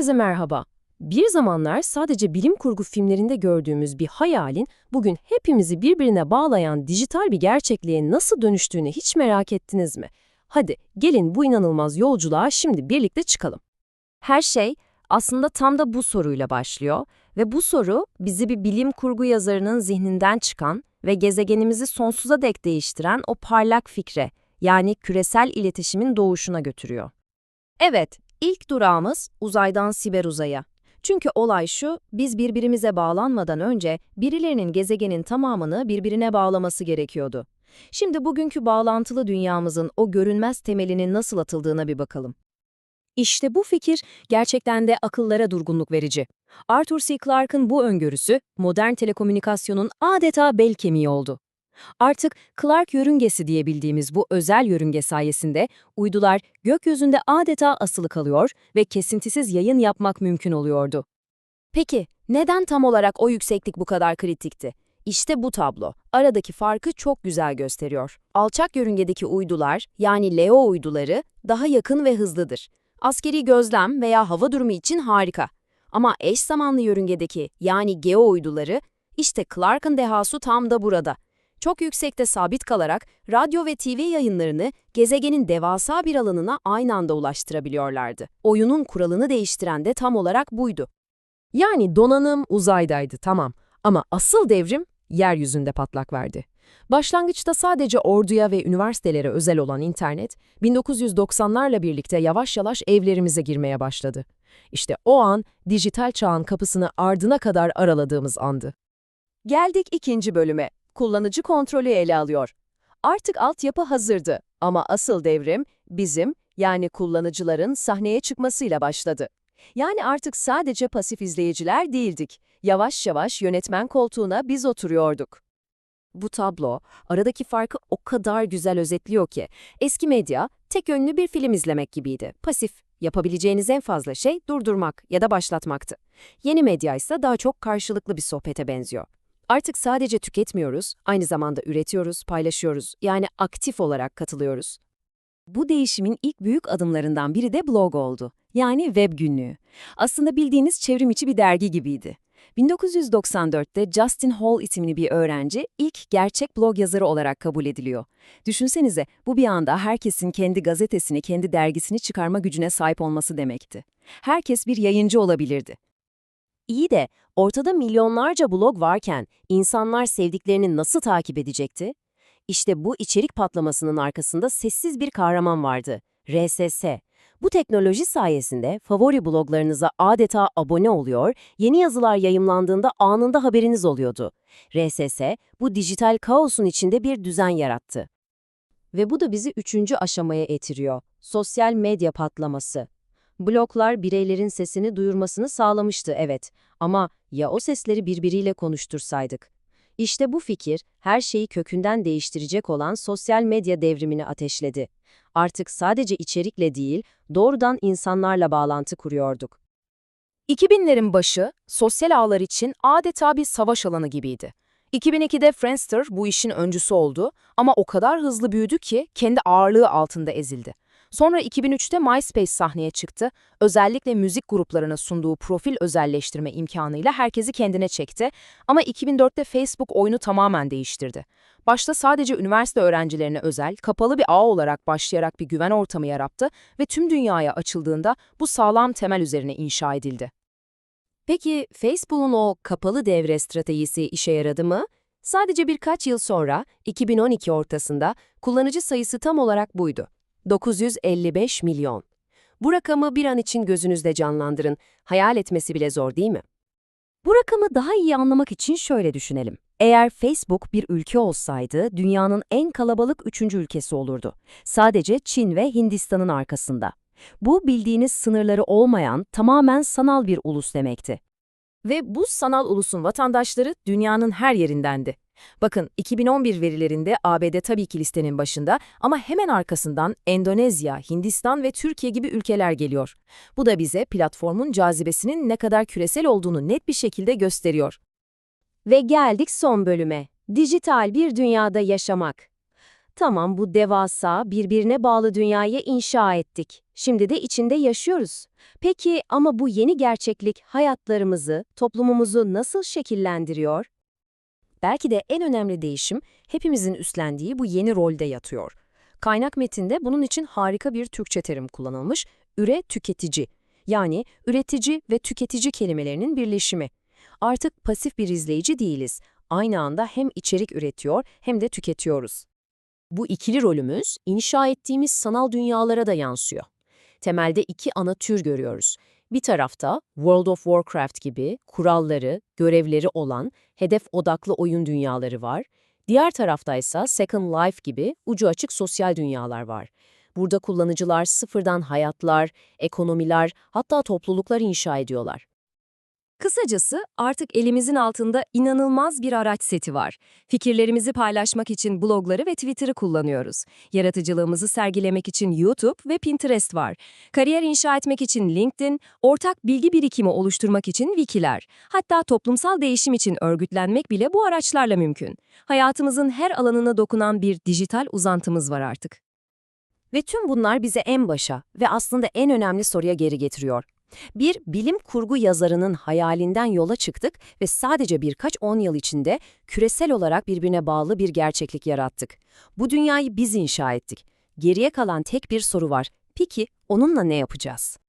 Herkese merhaba. Bir zamanlar sadece bilim kurgu filmlerinde gördüğümüz bir hayalin bugün hepimizi birbirine bağlayan dijital bir gerçekliğe nasıl dönüştüğünü hiç merak ettiniz mi? Hadi gelin bu inanılmaz yolculuğa şimdi birlikte çıkalım. Her şey aslında tam da bu soruyla başlıyor ve bu soru bizi bir bilim kurgu yazarının zihninden çıkan ve gezegenimizi sonsuza dek değiştiren o parlak fikre, yani küresel iletişimin doğuşuna götürüyor. Evet, ilk durağımız uzaydan siber uzaya. Çünkü olay şu, biz birbirimize bağlanmadan önce birilerinin gezegenin tamamını birbirine bağlaması gerekiyordu. Şimdi bugünkü bağlantılı dünyamızın o görünmez temelinin nasıl atıldığına bir bakalım. İşte bu fikir gerçekten de akıllara durgunluk verici. Arthur C. Clarke'ın bu öngörüsü modern telekomünikasyonun adeta bel kemiği oldu. Artık Clark yörüngesi diye bildiğimiz bu özel yörünge sayesinde uydular gökyüzünde adeta asılı kalıyor ve kesintisiz yayın yapmak mümkün oluyordu. Peki, neden tam olarak o yükseklik bu kadar kritikti? İşte bu tablo, aradaki farkı çok güzel gösteriyor. Alçak yörüngedeki uydular, yani LEO uyduları, daha yakın ve hızlıdır. Askeri gözlem veya hava durumu için harika. Ama eş zamanlı yörüngedeki, yani GEO uyduları, işte Clark'ın dehası tam da burada. Çok yüksekte sabit kalarak radyo ve TV yayınlarını gezegenin devasa bir alanına aynı anda ulaştırabiliyorlardı. Oyunun kuralını değiştiren de tam olarak buydu. Yani donanım uzaydaydı tamam ama asıl devrim yeryüzünde patlak verdi. Başlangıçta sadece orduya ve üniversitelere özel olan internet, 1990'larla birlikte yavaş yavaş evlerimize girmeye başladı. İşte o an dijital çağın kapısını ardına kadar araladığımız andı. Geldik ikinci bölüme. Kullanıcı kontrolü ele alıyor. Artık altyapı hazırdı ama asıl devrim bizim yani kullanıcıların sahneye çıkmasıyla başladı. Yani artık sadece pasif izleyiciler değildik. Yavaş yavaş yönetmen koltuğuna biz oturuyorduk. Bu tablo aradaki farkı o kadar güzel özetliyor ki eski medya tek yönlü bir film izlemek gibiydi. Pasif, yapabileceğiniz en fazla şey durdurmak ya da başlatmaktı. Yeni medya ise daha çok karşılıklı bir sohbete benziyor. Artık sadece tüketmiyoruz, aynı zamanda üretiyoruz, paylaşıyoruz, yani aktif olarak katılıyoruz. Bu değişimin ilk büyük adımlarından biri de blog oldu. Yani web günlüğü. Aslında bildiğiniz çevrim içi bir dergi gibiydi. 1994'te Justin Hall isimli bir öğrenci ilk gerçek blog yazarı olarak kabul ediliyor. Düşünsenize bu bir anda herkesin kendi gazetesini, kendi dergisini çıkarma gücüne sahip olması demekti. Herkes bir yayıncı olabilirdi. İyi de ortada milyonlarca blog varken insanlar sevdiklerini nasıl takip edecekti? İşte bu içerik patlamasının arkasında sessiz bir kahraman vardı. RSS. Bu teknoloji sayesinde favori bloglarınıza adeta abone oluyor, yeni yazılar yayımlandığında anında haberiniz oluyordu. RSS bu dijital kaosun içinde bir düzen yarattı. Ve bu da bizi üçüncü aşamaya etiriyor. Sosyal medya patlaması. Bloglar bireylerin sesini duyurmasını sağlamıştı evet ama ya o sesleri birbiriyle konuştursaydık? İşte bu fikir her şeyi kökünden değiştirecek olan sosyal medya devrimini ateşledi. Artık sadece içerikle değil, doğrudan insanlarla bağlantı kuruyorduk. 2000'lerin başı sosyal ağlar için adeta bir savaş alanı gibiydi. 2002'de Friendster bu işin öncüsü oldu ama o kadar hızlı büyüdü ki kendi ağırlığı altında ezildi. Sonra 2003'te MySpace sahneye çıktı. Özellikle müzik gruplarına sunduğu profil özelleştirme imkanıyla herkesi kendine çekti. Ama 2004'te Facebook oyunu tamamen değiştirdi. Başta sadece üniversite öğrencilerine özel, kapalı bir ağ olarak başlayarak bir güven ortamı yarattı ve tüm dünyaya açıldığında bu sağlam temel üzerine inşa edildi. Peki Facebook'un o kapalı devre stratejisi işe yaradı mı? Sadece birkaç yıl sonra, 2012 ortasında, kullanıcı sayısı tam olarak buydu. 955 milyon. Bu rakamı bir an için gözünüzde canlandırın. Hayal etmesi bile zor değil mi? Bu rakamı daha iyi anlamak için şöyle düşünelim. Eğer Facebook bir ülke olsaydı dünyanın en kalabalık üçüncü ülkesi olurdu. Sadece Çin ve Hindistan'ın arkasında. Bu bildiğiniz sınırları olmayan tamamen sanal bir ulus demekti. Ve bu sanal ulusun vatandaşları dünyanın her yerindendi. Bakın 2011 verilerinde ABD tabii ki listenin başında ama hemen arkasından Endonezya, Hindistan ve Türkiye gibi ülkeler geliyor. Bu da bize platformun cazibesinin ne kadar küresel olduğunu net bir şekilde gösteriyor. Ve geldik son bölüme. Dijital bir dünyada yaşamak. Tamam bu devasa, birbirine bağlı dünyayı inşa ettik. Şimdi de içinde yaşıyoruz. Peki ama bu yeni gerçeklik hayatlarımızı, toplumumuzu nasıl şekillendiriyor? Belki de en önemli değişim hepimizin üstlendiği bu yeni rolde yatıyor. Kaynak metinde bunun için harika bir Türkçe terim kullanılmış, üre tüketici. Yani üretici ve tüketici kelimelerinin birleşimi. Artık pasif bir izleyici değiliz. Aynı anda hem içerik üretiyor hem de tüketiyoruz. Bu ikili rolümüz inşa ettiğimiz sanal dünyalara da yansıyor. Temelde iki ana tür görüyoruz. Bir tarafta World of Warcraft gibi kuralları, görevleri olan hedef odaklı oyun dünyaları var. Diğer tarafta ise Second Life gibi ucu açık sosyal dünyalar var. Burada kullanıcılar sıfırdan hayatlar, ekonomiler, hatta topluluklar inşa ediyorlar. Kısacası artık elimizin altında inanılmaz bir araç seti var. Fikirlerimizi paylaşmak için blogları ve Twitter'ı kullanıyoruz. Yaratıcılığımızı sergilemek için YouTube ve Pinterest var. Kariyer inşa etmek için LinkedIn, ortak bilgi birikimi oluşturmak için Wikiler. Hatta toplumsal değişim için örgütlenmek bile bu araçlarla mümkün. Hayatımızın her alanına dokunan bir dijital uzantımız var artık. Ve tüm bunlar bize en başa ve aslında en önemli soruya geri getiriyor. Bir bilim kurgu yazarının hayalinden yola çıktık ve sadece birkaç on yıl içinde küresel olarak birbirine bağlı bir gerçeklik yarattık. Bu dünyayı biz inşa ettik. Geriye kalan tek bir soru var. Peki onunla ne yapacağız?